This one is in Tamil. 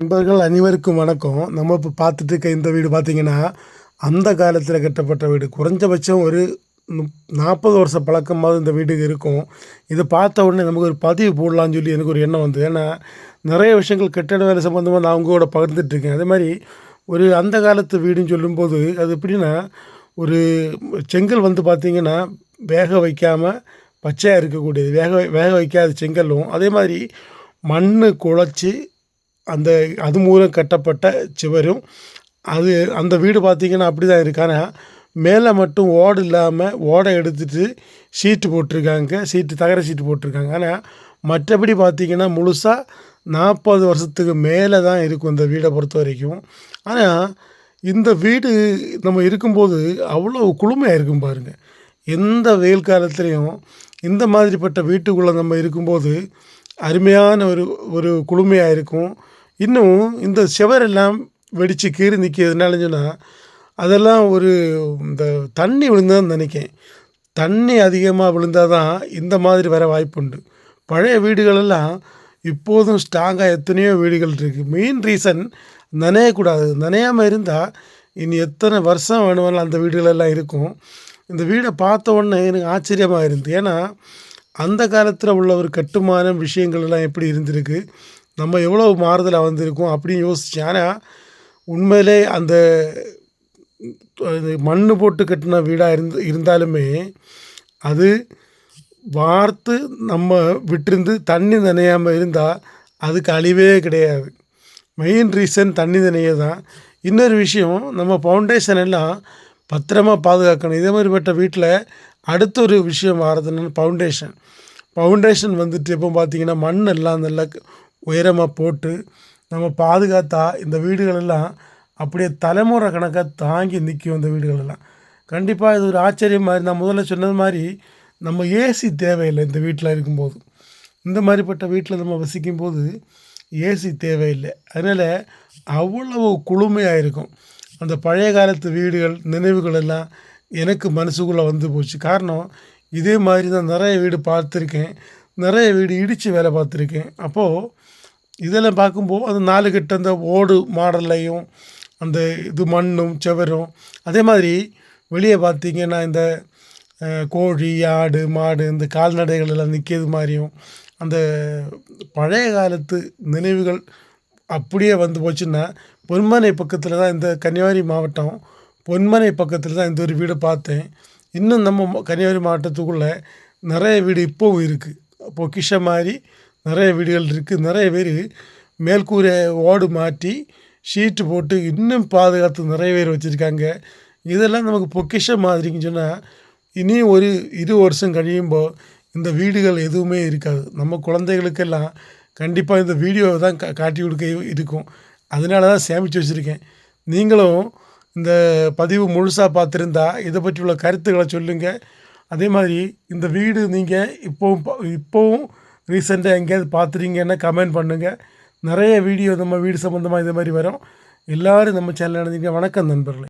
நண்பர்கள் அனைவருக்கும் வணக்கம். நம்ம இப்போ பார்த்துட்டு இருக்க இந்த வீடு பார்த்திங்கன்னா அந்த காலத்தில் கட்டப்பட்ட வீடு. குறைஞ்சபட்சம் ஒரு நாற்பது வருஷம் பழக்கமாவது இந்த வீடு இருக்கும். இதை பார்த்த உடனே நமக்கு ஒரு பதிவு போடலான்னு சொல்லி எனக்கு ஒரு எண்ணம் வந்து ஏன்னா நிறைய விஷயங்கள் கட்டட வேலை சம்மந்தமாக நான் அவங்க கூட பகிர்ந்துட்டுருக்கேன் அதே மாதிரி ஒரு அந்த காலத்து வீடுன்னு சொல்லும்போது அது எப்படின்னா ஒரு செங்கல் வந்து பார்த்திங்கன்னா வேக வைக்காமல் பச்சையாக இருக்கக்கூடியது. வேக வேக வைக்காத செங்கல்லும் அதே மாதிரி மண் குழச்சி அந்த அது மூலம் கட்டப்பட்ட சுவரும் அது அந்த வீடு பார்த்திங்கன்னா அப்படி தான் இருக்குது ஆனால் மேலே மட்டும் ஓடு இல்லாமல் ஓடை எடுத்துகிட்டு சீட்டு போட்டிருக்காங்க. சீட்டு தகர சீட்டு போட்டிருக்காங்க. ஆனால் மற்றபடி பார்த்திங்கன்னா முழுசாக நாற்பது வருஷத்துக்கு மேலே தான் இருக்கும் இந்த வீடை பொறுத்த வரைக்கும் ஆனால் இந்த வீடு நம்ம இருக்கும்போது அவ்வளோ குளுமையாக இருக்கும் பாருங்கள் எந்த வெயில் காலத்துலேயும் இந்த மாதிரிப்பட்ட வீட்டுக்குள்ளே நம்ம இருக்கும்போது அருமையான ஒரு ஒரு குளுமையாக இருக்கும். இன்னும் இந்த சுவரெல்லாம் வெடித்து கீறி நிற்கிறதுனால சொன்னால் அதெல்லாம் ஒரு இந்த தண்ணி விழுந்தான்னு நினைக்கேன் தண்ணி அதிகமாக விழுந்தால் தான் இந்த மாதிரி வர வாய்ப்புண்டு. பழைய வீடுகளெல்லாம் இப்போதும் ஸ்ட்ராங்காக எத்தனையோ வீடுகள் இருக்குது மெயின் ரீசன் நனையக்கூடாது. நனையாமல் இருந்தால் இனி எத்தனை வருஷம் வேணுமானாலும் அந்த வீடுகளெல்லாம் இருக்கும். இந்த வீடை பார்த்த உடனே எனக்கு ஆச்சரியமாக இருந்தது ஏன்னா அந்த காலத்தில் உள்ள ஒரு கட்டுமானம் விஷயங்கள் எல்லாம் எப்படி இருந்திருக்கு? நம்ம எவ்வளோ மாறுதலாக வந்திருக்கோம் அப்படின்னு யோசித்தேன் ஆனால் உண்மையிலே அந்த மண் போட்டு கட்டின வீடாக இருந்து இருந்தாலுமே அது வார்த்து நம்ம விட்டிருந்து தண்ணி நினையாமல் இருந்தால் அதுக்கு அழிவே கிடையாது. மெயின் ரீசன் தண்ணி நினைய தான் இன்னொரு விஷயம் நம்ம ஃபவுண்டேஷன் எல்லாம் பத்திரமா பாதுகாக்கணும். இதே மாதிரிப்பட்ட வீட்டில் அடுத்த ஒரு விஷயம் வர்றதுன்னு ஃபவுண்டேஷன் ஃபவுண்டேஷன் வந்துட்டு எப்போ பார்த்தீங்கன்னா மண் எல்லாம் நல்லா உயரமாக போட்டு நம்ம பாதுகாத்தா இந்த வீடுகளெல்லாம் அப்படியே தலைமுறை கணக்காக தாங்கி நிற்கும் இந்த வீடுகளெல்லாம். கண்டிப்பாக இது ஒரு ஆச்சரியம் மாதிரி நான் முதல்ல சொன்னது மாதிரி நம்ம ஏசி தேவையில்லை இந்த வீட்டில் இருக்கும்போது. இந்த மாதிரிப்பட்ட வீட்டில் நம்ம வசிக்கும் போது ஏசி தேவையில்லை. அதனால் அவ்வளவு குளுமையாக இருக்கும். அந்த பழைய காலத்து வீடுகள் நினைவுகள் எல்லாம் எனக்கு மனசுக்குள்ளே வந்து போச்சு. காரணம் இதே மாதிரி தான் நிறைய வீடு பார்த்துருக்கேன். நிறைய வீடு இடித்து வேலை பார்த்துருக்கேன். அப்போது இதெல்லாம் பார்க்கும்போது அது நாலு கட்டு அந்த ஓடு மாடல்லையும் அந்த இது மண்ணும் செவரும் அதே மாதிரி வெளியே பார்த்திங்கன்னா இந்த கோழி ஆடு மாடு இந்த கால்நடைகள் எல்லாம் நிற்கிறது மாதிரியும் அந்த பழைய காலத்து நினைவுகள் அப்படியே வந்து போச்சுன்னா பொன்மனை பக்கத்தில் தான் இந்த கன்னியாகுமரி மாவட்டம் பொன்மனை பக்கத்தில் தான் இந்த ஒரு வீடை பார்த்தேன். இன்னும் நம்ம கன்னியாகுமரி மாவட்டத்துக்குள்ளே நிறைய வீடு இப்போவும் இருக்குது பொக்கிஷம் மாதிரி நிறைய வீடுகள் இருக்குது நிறைய பேர் மேல்கூரை ஓடு மாற்றி ஷீட்டு போட்டு இன்னும் பாதுகாத்து நிறைய பேர் வச்சுருக்காங்க. இதெல்லாம் நமக்கு பொக்கிஷம் மாதிரின்னு சொன்னால் இனியும் ஒரு இரு வருஷம் கழியும்போது இந்த வீடுகள் எதுவுமே இருக்காது. நம்ம குழந்தைகளுக்கெல்லாம் கண்டிப்பாக இந்த வீடியோவை தான் கா காட்டி கொடுக்க இருக்கும். அதனால தான் சேமித்து வச்சுருக்கேன். நீங்களும் இந்த பதிவு முழுசாக பார்த்துருந்தா இதை பற்றி உள்ள கருத்துக்களை சொல்லுங்கள் அதே மாதிரி இந்த வீடு நீங்கள் இப்போவும் இப்போவும் ரீசெண்டாக எங்கேயாவது பார்த்துட்டீங்கன்னா கமெண்ட் பண்ணுங்கள் நிறைய வீடியோ நம்ம வீடு சம்மந்தமாக இது மாதிரி வரும். எல்லோரும் நம்ம சேனல் நடந்தீங்க வணக்கம் நண்பர்களே.